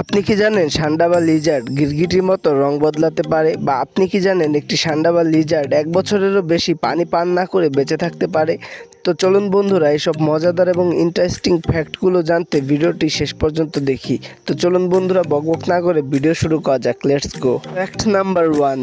আপনি কি জানেন সান্ডা বা লিজার্ড গিরগিটির মতো রং বদলাতে পারে? বা আপনি কি জানেন একটি সান্ডা বা লিজার্ড এক বছরেরও বেশি পানি পান না করে বেঁচে থাকতে পারে? তো চলুন বন্ধুরা এইসব মজাদার এবং ইন্টারেস্টিং ফ্যাক্টগুলো জানতে ভিডিওটি শেষ পর্যন্ত দেখি। তো চলুন বন্ধুরা, বকবক না করে ভিডিও শুরু করা যাক। Let's go fact number one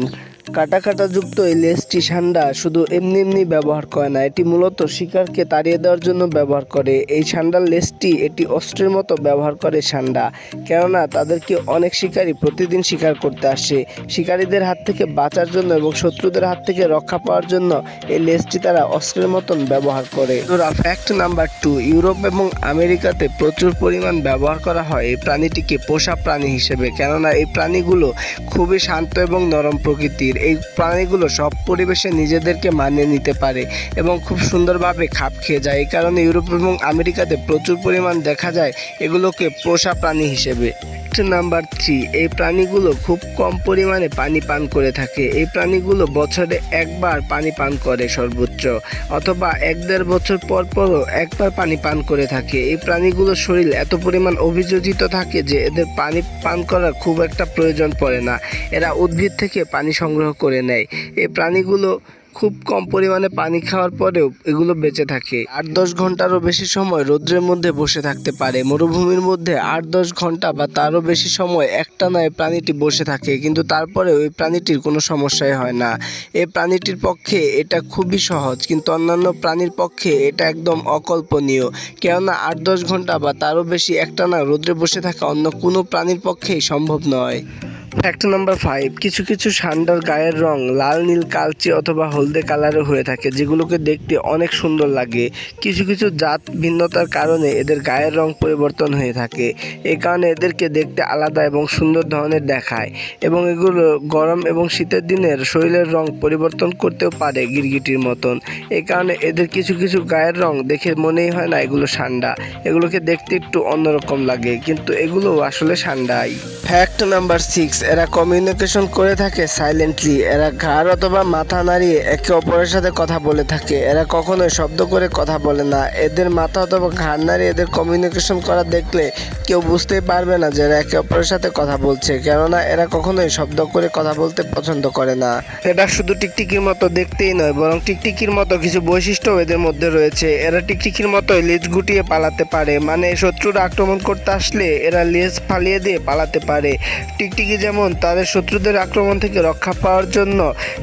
কাটা কাটা যুক্ত এই লেসটি সান্ডা শুধু এমনি এমনি ব্যবহার করে না, এটি মূলত শিকারকে তাড়িয়ে দেওয়ার জন্য ব্যবহার করে। এই সান্ডার লেসটি এটি অস্ত্রের মতো ব্যবহার করে সান্ডা, কেননা তাদেরকে অনেক শিকারী প্রতিদিন শিকার করতে আসে। শিকারীদের হাত থেকে বাঁচার জন্য এবং শত্রুদের হাত থেকে রক্ষা পাওয়ার জন্য এই লেসটি তারা অস্ত্রের মতন ব্যবহার করে। ফ্যাক্ট নাম্বার টু, ইউরোপ এবং আমেরিকাতে প্রচুর পরিমাণ ব্যবহার করা হয় এই প্রাণীটিকে পোষা প্রাণী হিসেবে, কেননা এই প্রাণীগুলো খুবই শান্ত এবং নরম প্রকৃতির। এই প্রাণীগুলো সব পরিবেশে নিজেদেরকে মানিয়ে নিতে পারে এবং খুব সুন্দরভাবে খাপ খেয়ে যায়। এই কারণে ইউরোপ এবং আমেরিকাতে প্রচুর পরিমাণ দেখা যায় এগুলোকে পোষা প্রাণী হিসেবে। নাম্বার থ্রি, এই প্রাণীগুলো খুব কম পরিমাণে পানি পান করে থাকে। এই প্রাণীগুলো বছরে একবার পানি পান করে সর্বোচ্চ, অথবা এক দেড় বছর পর পরও একবার পানি পান করে থাকে। এই প্রাণীগুলোর শরীর এত পরিমাণ অভিযোজিত থাকে যে এদের পানি পান করার খুব একটা প্রয়োজন পড়ে না। এরা উদ্ভিদ থেকে পানি সংগ্রহ করে নেয়। এই প্রাণীগুলো খুব কম পরিমাণে পানি খাওয়ার পরেও এগুলো বেঁচে থাকে। আট দশ ঘন্টারও বেশি সময় রৌদ্রের মধ্যে বসে থাকতে পারে। মরুভূমির মধ্যে আট দশ ঘণ্টা বা তারও বেশি সময় একটানা এই প্রাণীটি বসে থাকে, কিন্তু তারপরেও ওই প্রাণীটির কোনো সমস্যাই হয় না। এই প্রাণীটির পক্ষে এটা খুবই সহজ, কিন্তু অন্যান্য প্রাণীর পক্ষে এটা একদম অকল্পনীয়। কেননা আট দশ ঘণ্টা বা তারও বেশি একটানা রৌদ্রে বসে থাকা অন্য কোনো প্রাণীর পক্ষেই সম্ভব নয়। ফ্যাক্ট নাম্বার ফাইভ কিছু কিছু সান্ডার গায়ের রং লাল, নীল, কালচে অথবা হলদে কালারের হয়ে থাকে, যেগুলোকে দেখতে অনেক সুন্দর লাগে। কিছু কিছু জাত ভিন্নতার কারণে এদের গায়ের রং পরিবর্তন হয়ে থাকে। এই কারণে এদেরকে দেখতে আলাদা এবং সুন্দর ধরনের দেখায় এবং এগুলো গরম এবং শীতের দিনের শরীরের রং পরিবর্তন করতেও পারে গিরগিটির মতন। এই কারণে এদের কিছু কিছু গায়ের রং দেখে মনেই হয় না এগুলো সান্ডা এগুলোকে দেখতে একটু অন্যরকম লাগে, কিন্তু এগুলো আসলে সান্ডাই ফ্যাক্ট নাম্বার সিক্স এরা কমিউনিকেশন করে থাকে সাইলেন্টলি এরা ঘাড় অথবা মাথা নাড়িয়ে একে অপরের সাথে কথা বলে থাকে। এরা কখনোই শব্দ করে কথা বলে না। এদের মাথা অথবা ঘাড় নাড়িয়ে এদের কমিউনিকেশন করা দেখলে কেউ বুঝতেই পারবে না যে এরা একে অপরের সাথে কথা বলছে, কেননা এরা কখনোই শব্দ করে কথা বলতে পছন্দ করে না। এটা শুধু টিকটিকির মতো দেখতেই নয়, বরং টিকটিকির মতো কিছু বৈশিষ্ট্য এদের মধ্যে রয়েছে। এরা টিকটিকির মতোই লেজ গুটিয়ে পালাতে পারে মানে শত্রুরা আক্রমণ করতে আসলে এরা লেজ ফালিয়ে দিয়ে পালাতে পারে। টিকটিকি যেমন তাদের শত্রুদের আক্রমণ থেকে রক্ষা পাওয়ার জন্য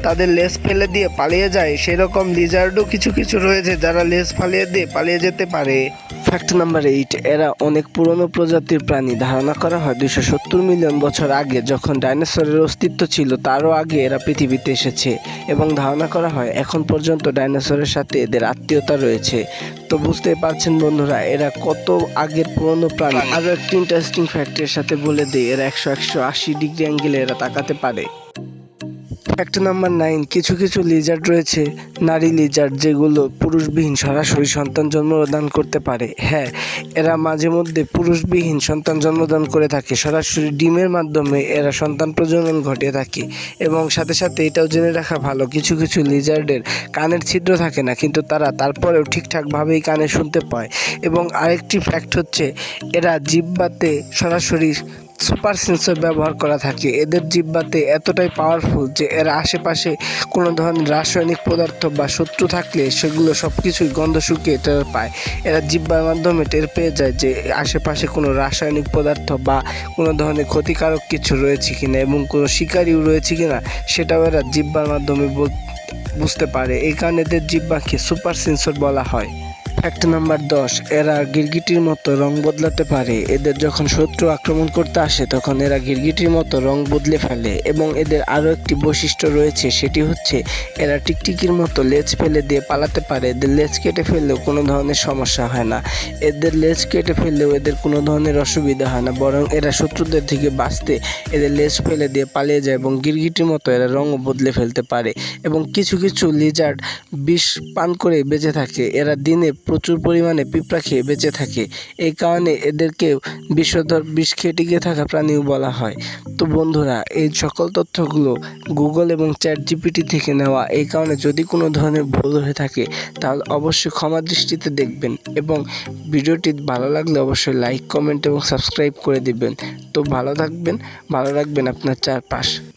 তাদের লেজ ফেলে দিয়ে পালিয়ে যায়, সেরকম লিজার্ডও কিছু কিছু রয়েছে যারা লেজ ফালিয়ে দিয়ে পালিয়ে যেতে পারে। ফ্যাক্ট নাম্বার এইট এরা অনেক পুরনো প্রজাতির প্রাণী। ধারণা করা হয় দুশো সত্তর মিলিয়ন বছর আগে যখন ডাইনোসরের অস্তিত্ব ছিল, তারও আগে এরা পৃথিবীতে এসেছে। এবং ধারণা করা হয় এখন পর্যন্ত ডাইনোসরের সাথে এদের আত্মীয়তা রয়েছে। তো বুঝতে পারছেন বন্ধুরা এরা কত আগের পুরনো প্রাণী। আরও একটি ইন্টারেস্টিং ফ্যাক্টের সাথে বলে দিই এরা একশো একশো আশি ডিগ্রি অ্যাঙ্গেলে এরা তাকাতে পারে। ফ্যাক্ট নাম্বার নাইন কিছু কিছু লিজার্ড রয়েছে, নারী লিজার্ড যেগুলো পুরুষবিহীন সরাসরি সন্তান জন্মদান করতে পারে। হ্যাঁ এরা মাঝে মধ্যে পুরুষবিহীন সন্তান জন্মদান করে থাকে। সরাসরি ডিমের মাধ্যমে এরা সন্তান প্রজনন ঘটিয়ে থাকে। এবং সাথে সাথে এটাও জেনে রাখা ভালো, কিছু কিছু লিজার্ডের কানের ছিদ্র থাকে না, কিন্তু তারা তারপরেও ঠিকঠাকভাবেই কানে শুনতে পায়। এবং আরেকটি ফ্যাক্ট হচ্ছে, এরা জিব্বাতে সরাসরি সুপার সেন্সর ব্যবহার করা থাকে। এদের জিব্বাতে এতটাই পাওয়ারফুল যে এর আশেপাশে কোনো ধরনের রাসায়নিক পদার্থ বা শত্রু থাকলে সেগুলো সব কিছুই গন্ধ শুকিয়ে টের পায়। এরা জিব্বার মাধ্যমে টের পেয়ে যায় যে আশেপাশে কোনো রাসায়নিক পদার্থ বা কোনো ধরনের ক্ষতিকারক কিছু রয়েছে কিনা এবং কোনো শিকারিও রয়েছে কিনা সেটাও এরা জিব্বার মাধ্যমে বুঝতে পারে। এই কারণে এদের জিব্বাকে সুপার সেন্সর বলা হয়। ফ্যাক্ট নাম্বার দশ, এরা গিরগিটির মতো রং বদলাতে পারে। এদের যখন শত্রু আক্রমণ করতে আসে, তখন এরা গিরগিটির মতো রং বদলে ফেলে এবং এদের আরও একটি বৈশিষ্ট্য রয়েছে, সেটি হচ্ছে এরা টিকটিকির মতো লেজ ফেলে দিয়ে পালাতে পারে। এদের লেজ কেটে ফেললেও কোনো ধরনের সমস্যা হয় না। এদের লেজ কেটে ফেললেও এদের কোনো ধরনের অসুবিধা হয় না, বরং এরা শত্রুদের থেকে বাঁচতে এদের লেজ ফেলে দিয়ে পালিয়ে যায় এবং গিরগিটির মতো এরা রঙও বদলে ফেলতে পারে এবং কিছু কিছু লিজার্ড বিষ পান করে বেঁচে থাকে। এরা দিনে প্রচুর পরিমাণে পিঁপড়া খেয়ে বেঁচে থাকে। এই কারণে এদেরকেও বিষধর, বিষ খেয়ে টিকে থাকা প্রাণীও বলা হয়। তো বন্ধুরা, এই সকল তথ্যগুলো গুগল এবং চ্যাট জিপিটি থেকে নেওয়া, এই কারণে যদি কোনো ধরনের ভুল হয়ে থাকে, তাহলে অবশ্যই ক্ষমা দৃষ্টিতে দেখবেন এবং ভিডিওটি ভালো লাগলে অবশ্যই লাইক কমেন্ট এবং সাবস্ক্রাইব করে দিবেন। তো ভালো থাকবেন, ভালো রাখবেন আপনার চারপাশ।